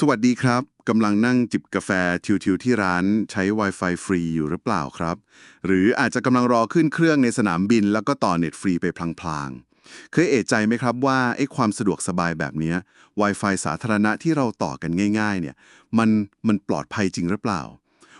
สวัสดีครับกำลังนั่งจิบกาแฟทิวๆที่ร้านใช้ Wi-Fi ฟรีอยู่หรือเปล่าครับ หรืออาจจะกำลังรอขึ้นเครื่องในสนามบิน แล้วก็ต่อเน็ตฟรีไปพลางๆ เคยเอะใจไหมครับว่าไอ้ความสะดวกสบายแบบนี้ Wi-Fi สาธารณะที่เราต่อกันง่ายๆเนี่ยมันมันปลอดภัยจริงหรือเปล่า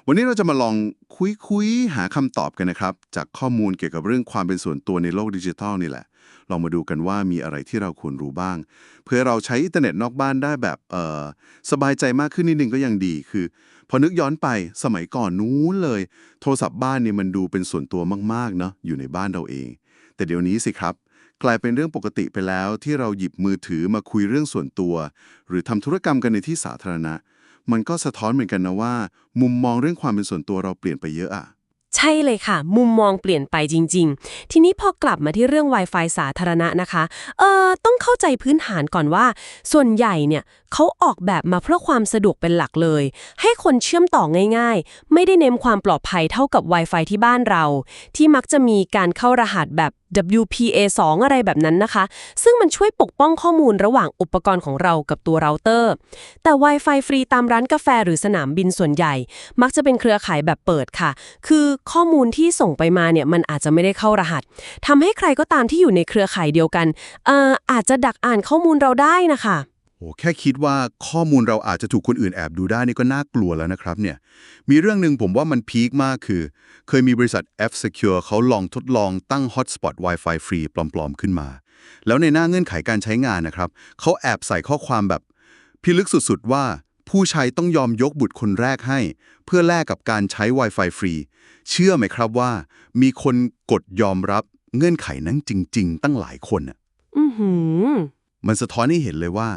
วันนี้เราจะมาลองคุยคุยๆหาคำตอบกันนะครับ จากข้อมูลเกี่ยวกับเรื่องความเป็นส่วนตัวในโลกดิจิทัลนี่แหละ ลองมาดูกันว่ามีอะไรที่เราควรรู้บ้าง เพื่อเราใช้อินเทอร์เน็ตนอกบ้านได้แบบเออสบายใจมากขึ้นนิดนึงก็ยังดีคือ พอนึกย้อนไปสมัยก่อนนู้นเลย โทรศัพท์บ้านเนี่ยมันดูเป็นส่วนตัวมากๆเนาะอยู่ในบ้านเราเอง แต่เดี๋ยวนี้สิครับ กลายเป็นเรื่องปกติไปแล้วที่เราหยิบมือถือมาคุยเรื่องส่วนตัว หรือทำธุรกรรมกันในที่สาธารณะ มันก็สะท้อนเหมือนกันนะว่า มุมมองเรื่องความเป็นส่วนตัวเราเปลี่ยนไปเยอะอะ ใช่เลยค่ะ มุมมองเปลี่ยนไปจริง ๆ ทีนี้พอกลับมาที่เรื่อง Wi-Fi สาธารณะนะคะ เอ่อ ต้องเข้าใจพื้นฐานก่อนว่า ส่วนใหญ่เนี่ยเขาออกแบบมาเพื่อความสะดวกเป็นหลักเลย ให้คนเชื่อมต่อง่าย ๆ ไม่ได้เน้นความปลอดภัยเท่ากับ Wi-Fi ที่บ้านเรา ที่มักจะมีการเข้ารหัสแบบ WPA2 อะไรแบบนั้นนะคะ ซึ่งมันช่วยปกป้องข้อมูลระหว่างอุปกรณ์ของเรากับตัวเราเตอร์ แต่ Wi-Fi ฟรีตามร้านกาแฟหรือสนามบินส่วนใหญ่ มักจะเป็นเครือข่ายแบบเปิดค่ะ คือข้อมูลที่ส่งไปมาเนี่ยมันอาจจะไม่ได้เข้ารหัสทำให้ใครก็ตามที่อยู่ในเครือข่ายเดียวกันเอ่ออาจจะดักอ่านข้อมูลเราได้นะคะ อ้แค่คิดว่าข้อมูลเราอาจจะถูกคนอื่นแอบดูได้นี่ก็น่ากลัวแล้วนะครับเนี่ย มีเรื่องหนึ่งผมว่ามันพีคมากคือ เคยมีบริษัท F Secure เขาลองทดลองตั้ง Hotspot Wi-Fi ฟรีปลอม ๆ ขึ้นมา แล้วในหน้าเงื่อนไขการใช้งานนะครับเขาแอบใส่ข้อความแบบ พิลึกสุดๆ ว่าผู้ใช้ต้องยอมยกบุตรคนแรกให้ เพื่อแลกกับการใช้ Wi-Fi ฟรี เชื่อไหมครับว่า มีคนกดยอมรับเงื่อนไขนั้นจริง ๆ ตั้งหลายคนน่ะ อือหือ มันสะท้อนให้เห็นเลยว่า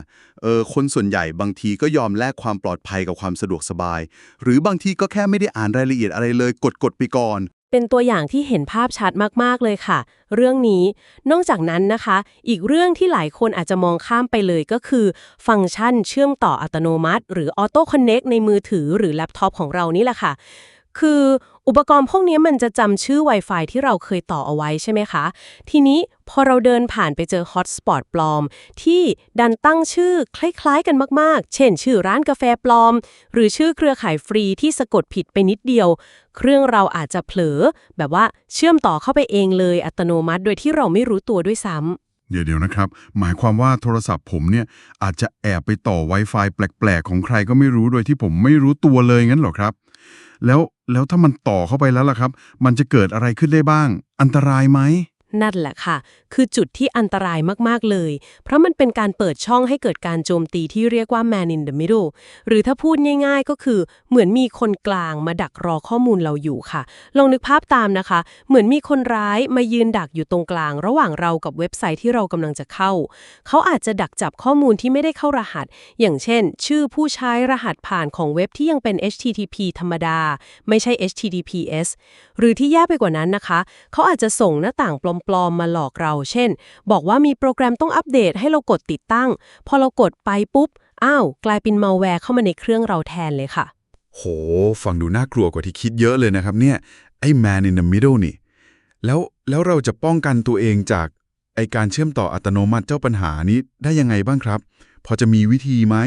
เออคนส่วนใหญ่บางทีก็ยอมแลกความปลอดภัยกับความสะดวกสบาย หรือบางทีก็แค่ไม่ได้อ่านรายละเอียดอะไรเลยกดกดไปก่อน เป็นตัวอย่างที่เห็นภาพชัดมากๆเลยค่ะ เรื่องนี้ นอกจากนั้นนะคะ อีกเรื่องที่หลายคนอาจจะมองข้ามไปเลยก็คือ ฟังก์ชันเชื่อมต่ออัตโนมัติ หรือออโต้คอนเน็กในมือถือหรือแล็ปท็อปของเรานี่แหละค่ะ คือ อุปกรณ์พวกนี้มันจะจำชื่อ Wi-Fi ที่เราเคยต่อเอาไว้ใช่ไหมคะ ทีนี้พอเราเดินผ่านไปเจอฮอตสปอตปลอม ที่ดันตั้งชื่อคล้ายๆกันมากๆ เช่น ชื่อร้านกาแฟปลอม หรือชื่อเครือข่ายฟรีที่สะกดผิดไปนิดเดียว เครื่องเราอาจจะเผลอ แบบว่าเชื่อมต่อเข้าไปเองเลยอัตโนมัติ โดยที่เราไม่รู้ตัวด้วยซ้ำเดี๋ยวเดี๋ยวนะครับ หมายความว่าโทรศัพท์ผมเนี่ย อาจจะแอบไปต่อ Wi-Fi แปลก ๆ ของใครก็ไม่รู้โดยที่ผมไม่รู้ตัวเลยงั้นหรอครับ แล้ว แล้วถ้ามันต่อเข้าไปแล้วล่ะครับ มันจะเกิดอะไรขึ้นได้บ้าง อันตรายไหม นั่นแหละค่ะ คือจุดที่อันตรายมากๆเลย เพราะมันเป็นการเปิดช่องให้เกิดการโจมตีที่เรียกว่า man in the middle หรือถ้าพูดง่าย ๆ ก็คือเหมือนมีคนกลางมาดักรอข้อมูลเราอยู่ค่ะ ลองนึกภาพตามนะคะ เหมือนมีคนร้ายมายืนดักอยู่ตรงกลาง ระหว่างเรากับเว็บไซต์ที่เรากำลังจะเข้า เขาอาจจะดักจับข้อมูลที่ไม่ได้เข้ารหัส อย่างเช่น ชื่อผู้ใช้รหัสผ่านของเว็บที่ยังเป็น HTTP ธรรมดา ไม่ใช่ HTTPS หรือที่แย่ไปกว่านั้นนะคะ เขาอาจจะส่งหน้าต่างปลอมๆมาหลอกเรา เช่น บอกว่ามีโปรแกรมต้องอัปเดตให้เรากดติดตั้ง พอเรากดไปปุ๊บ อ้าว กลายเป็นมัลแวร์เข้ามาในเครื่องเราแทนเลยค่ะ โห ฟังดูน่ากลัวกว่าที่คิดเยอะเลยนะครับเนี่ย ไอ้ man in the middle นี่ แล้วแล้วเราจะป้องกันตัวเองจากไอการเชื่อมต่ออัตโนมัติเจ้าปัญหานี้ได้ยังไงบ้างครับ พอจะมีวิธีไหม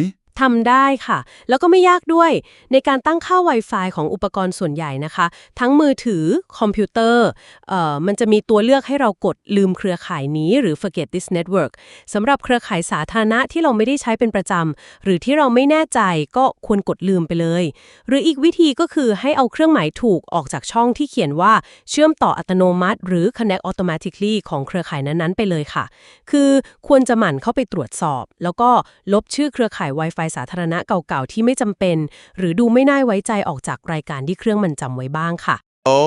ทำได้ค่ะ แล้วก็ไม่ยากด้วยในการตั้งค่า Wi-Fi ของอุปกรณ์ส่วนใหญ่นะคะ ทั้งมือถือคอมพิวเตอร์เอ่อมันจะมีตัวเลือกให้เรากดลืมเครือข่ายนี้หรือ forget this network สำหรับเครือข่ายสาธารณะที่เราไม่ได้ใช้เป็นประจำหรือที่เราไม่แน่ใจก็ควรกดลืมไปเลย หรืออีกวิธีก็คือให้เอาเครื่องหมายถูกออกจากช่องที่เขียนว่าเชื่อมต่ออัตโนมัติ หรือ connect automatically ของเครือข่ายนั้นๆไปเลยค่ะ คือควรจะหมั่นเข้าไปตรวจสอบ แล้วก็ลบชื่อเครือข่าย Wi-Fi สาธารณะเก่าๆ ที่ไม่จำเป็น หรือดูไม่น่าไว้ใจออกจากรายการที่เครื่องมันจำไว้บ้างค่ะ อ๋อ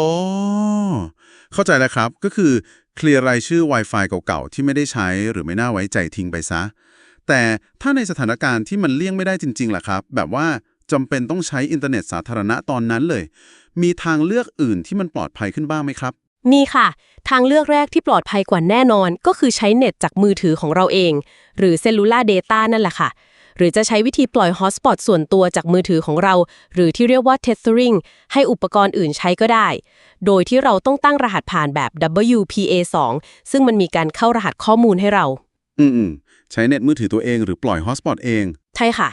เข้าใจแล้วครับ ก็คือเคลียร์รายชื่อ Wi-Fi เก่าๆ ที่ไม่ได้ใช้หรือไม่น่าไว้ใจทิ้งไปซะ แต่ถ้าในสถานการณ์ที่มันเลี่ยงไม่ได้จริงๆล่ะครับ แบบว่าจำเป็นต้องใช้อินเทอร์เน็ตสาธารณะตอนนั้นเลย มีทางเลือกอื่นที่มันปลอดภัยขึ้นบ้างไหมครับ มีค่ะ ทางเลือกแรกที่ปลอดภัยกว่าแน่นอน ก็คือใช้เน็ตจากมือถือของเราเอง หรือเซลลูล่าเดต้านั่นแหละค่ะ หรือจะใช้วิธีปล่อยฮอตสปอตส่วนตัวจากมือถือของเรา หรือที่เรียกว่า tethering ให้อุปกรณ์อื่นใช้ก็ได้ โดยที่เราต้องตั้งรหัสผ่านแบบ WPA2 ซึ่งมันมีการเข้ารหัสข้อมูลให้เรา อืมๆใช้เน็ตมือถือตัวเองหรือปล่อยฮอตสปอตเอง ใช่ค่ะ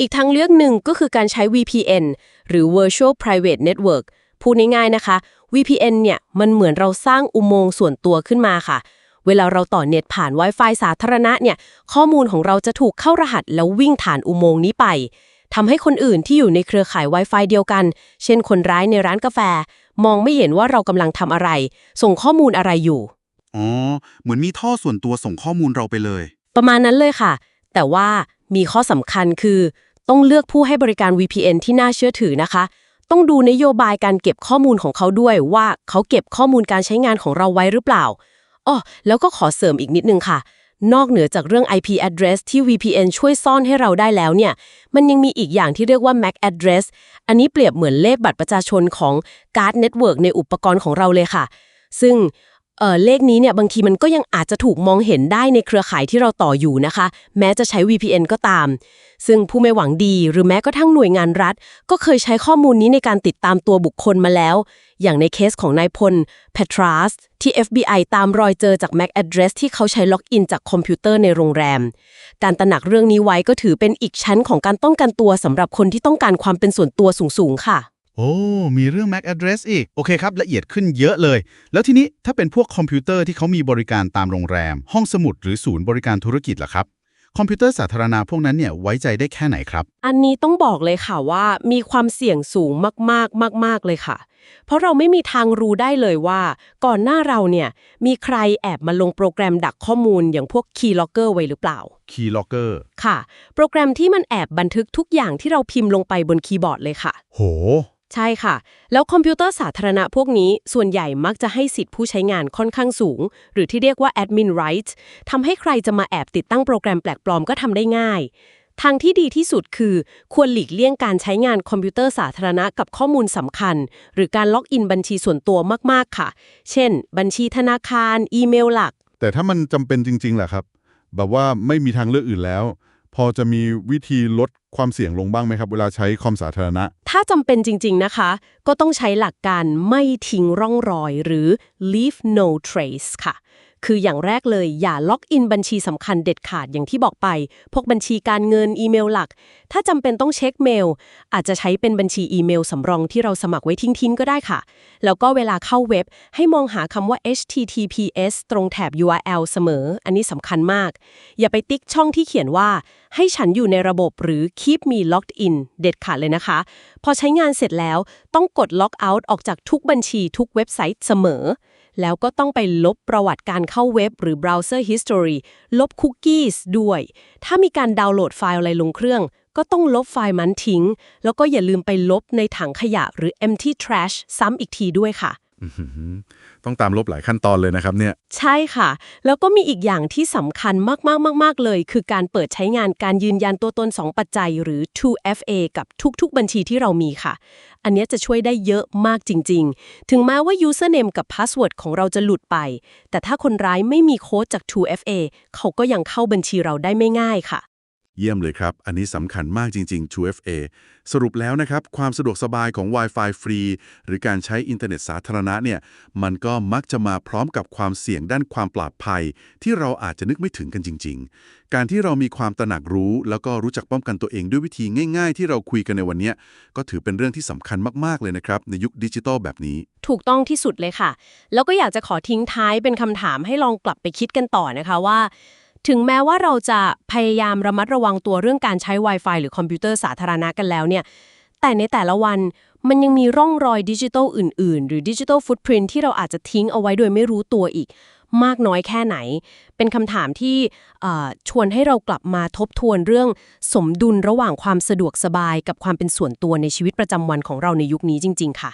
อีกทางเลือกหนึ่งก็คือการใช้ VPN หรือ Virtual Private Network พูดง่ายๆนะคะ VPN เนี่ยมันเหมือนเราสร้างอุโมงค์ส่วนตัวขึ้นมาค่ะ เวลาเราต่อเน็ตผ่าน Wi-Fi สาธารณะเนี่ย ข้อมูลของเราจะถูกเข้ารหัสแล้ววิ่งผ่านอุโมงค์นี้ไปทำให้คนอื่นที่อยู่ในเครือข่าย Wi-Fi เดียวกัน เช่นคนร้ายในร้านกาแฟ มองไม่เห็นว่าเรากำลังทำอะไร ส่งข้อมูลอะไรอยู่ อ๋อ เหมือนมีท่อส่วนตัวส่งข้อมูลเราไปเลย ประมาณนั้นเลยค่ะ แต่ว่ามีข้อสำคัญคือ ต้องเลือกผู้ให้บริการ VPN ที่น่าเชื่อถือนะคะ ต้องดูนโยบายการเก็บข้อมูลของเขาด้วยว่าเขาเก็บข้อมูลการใช้งานของเราไว้หรือเปล่า อ๋อแล้วก็ขอเสริมอีกนิดนึงค่ะ นอกเหนือจากเรื่อง IP address ที่ VPN ช่วยซ่อนให้เราได้แล้วเนี่ย มันยังมีอีกอย่างที่เรียกว่า MAC address อันนี้เปรียบเหมือนเลขบัตรประชาชนของการ์ดเน็ตเวิร์กในอุปกรณ์ของเราเลยค่ะ ซึ่ง เออเลขนี้เนี่ยบางทีมันก็ยังอาจจะถูกมองเห็นได้ในเครือข่ายที่เราต่ออยู่นะคะ แม้จะใช้ VPN ก็ตาม ซึ่งผู้ไม่หวังดีหรือแม้กระทั่งหน่วยงานรัฐ ก็เคยใช้ข้อมูลนี้ในการติดตามตัวบุคคลมาแล้ว อย่างในเคสของนายพล Petras ที่ FBI ตามรอยเจอจาก MAC address ที่เขาใช้ล็อกอินจากคอมพิวเตอร์ในโรงแรม การตระหนักเรื่องนี้ไว้ก็ถือเป็นอีกชั้นของการป้องกันตัวสำหรับคนที่ต้องการความเป็นส่วนตัวสูงๆค่ะ โอ้ มีเรื่อง MAC address อีก โอเคครับ ละเอียดขึ้นเยอะเลย แล้วทีนี้ถ้าเป็นพวกคอมพิวเตอร์ที่เขามีบริการตามโรงแรม ห้องสมุดหรือศูนย์บริการธุรกิจล่ะครับ คอมพิวเตอร์สาธารณะพวกนั้นเนี่ยไว้ใจได้แค่ไหนครับ อันนี้ต้องบอกเลยค่ะว่ามีความเสี่ยงสูงมากๆ มาก ๆ เลยค่ะ เพราะเราไม่มีทางรู้ได้เลยว่า ก่อนหน้าเราเนี่ยมีใครแอบมาลงโปรแกรมดักข้อมูลอย่างพวก Keylogger ไว้หรือเปล่า Keylogger ค่ะ โปรแกรมที่มันแอบบันทึกทุกอย่างที่เราพิมพ์ลงไปบนคีย์บอร์ดเลยค่ะ โห ใช่ค่ะ แล้วคอมพิวเตอร์สาธารณะพวกนี้ ส่วนใหญ่มักจะให้สิทธิ์ผู้ใช้งานค่อนข้างสูง หรือที่เรียกว่า admin rights ทำให้ใครจะมาแอบติดตั้งโปรแกรมแปลกปลอมก็ทำได้ง่าย ทางที่ดีที่สุดคือ ควรหลีกเลี่ยงการใช้งานคอมพิวเตอร์สาธารณะกับข้อมูลสำคัญ หรือการล็อกอินบัญชีส่วนตัวมากๆค่ะ เช่น บัญชีธนาคาร อีเมลหลัก แต่ถ้ามันจำเป็นจริงๆแหละครับ แบบว่าไม่มีทางเลือกอื่นแล้ว พอจะมีวิธีลด ความเสี่ยงลงบ้างไหมครับ เวลาใช้คอมสาธารณะ ถ้าจำเป็นจริง ๆ นะคะ ก็ต้องใช้หลักการไม่ทิ้งร่องรอยหรือ leave no trace ค่ะ คืออย่างแรกเลยอย่าล็อกอินบัญชีสำคัญเด็ดขาดอย่างที่บอกไป พวกบัญชีการเงินอีเมลหลัก ถ้าจำเป็นต้องเช็คเมล อาจจะใช้เป็นบัญชีอีเมลสำรองที่เราสมัครไว้ทิ้งๆก็ได้ค่ะ แล้วก็เวลาเข้าเว็บให้มองหาคำว่า https ตรงแถบ URL เสมอ อันนี้สำคัญมาก อย่าไปติ๊กช่องที่เขียนว่า ให้ฉันอยู่ในระบบหรือ keep me logged in เด็ดขาดเลยนะคะ พอใช้งานเสร็จแล้วต้องกด log out ออกจากทุกบัญชีทุกเว็บไซต์เสมอ แล้วก็ต้องไปลบประวัติการเข้าเว็บหรือ browser history ลบคุกกี้ด้วย ถ้ามีการดาวน์โหลดไฟล์อะไรลงเครื่อง ก็ต้องลบไฟล์มันทิ้ง แล้วก็อย่าลืมไปลบในถังขยะหรือ empty trash ซ้ำอีกทีด้วยค่ะ ต้องตามลบหลายขั้นตอนเลยนะครับเนี่ย ใช่ค่ะ แล้วก็มีอีกอย่างที่สำคัญมากๆๆๆเลย คือการเปิดใช้งานการยืนยันตัวตน 2 ปัจจัย หรือ 2FA กับทุกๆ บัญชีที่เรามีค่ะ อันนี้จะช่วยได้เยอะมากจริง ๆ ถึงแม้ว่า username กับ password ของเราจะหลุดไป แต่ถ้าคนร้ายไม่มีโค้ดจาก 2FA เขาก็ยังเข้าบัญชีเราได้ไม่ง่ายค่ะ เยี่ยมเลยครับ อันนี้สำคัญมากจริง ๆ 2FA สรุปแล้วนะครับ ความสะดวกสบายของ Wi-Fi ฟรี หรือการใช้อินเทอร์เน็ตสาธารณะเนี่ย มันก็มักจะมาพร้อมกับความเสี่ยงด้านความปลอดภัย ที่เราอาจจะนึกไม่ถึงกันจริง ๆ การที่เรามีความตระหนักรู้ แล้วก็รู้จักป้องกันตัวเองด้วยวิธีง่าย ๆ ที่เราคุยกันในวันนี้ก็ถือเป็นเรื่องที่สำคัญมากๆเลยนะครับในยุคดิจิทัลแบบนี้ ถูกต้องที่สุดเลยค่ะ แล้วก็อยากจะขอทิ้งท้ายเป็นคำถามให้ลองกลับไปคิดกันต่อนะคะว่า ถึงแม้ว่าเราจะพยายามระมัดระวังตัวเรื่องการใช้ Wi-Fi หรือคอมพิวเตอร์สาธารณะกันแล้วเนี่ย แต่ในแต่ละวันมันยังมีร่องรอยดิจิทัลอื่น ๆ หรือดิจิทัลฟุตพิ i n t ที่เราอาจจะทิ้งเอาไว้โดยไม่รู้ตัวอีก มากน้อยแค่ไหน เป็นคำถามที่ชวนให้เรากลับมาทบทวนเรื่องสมดุลระหว่างความสะดวกสบายกับความเป็นส่วนตัวในชีวิตประจำวันของเราในยุคนี้จริง ๆ ค่ะ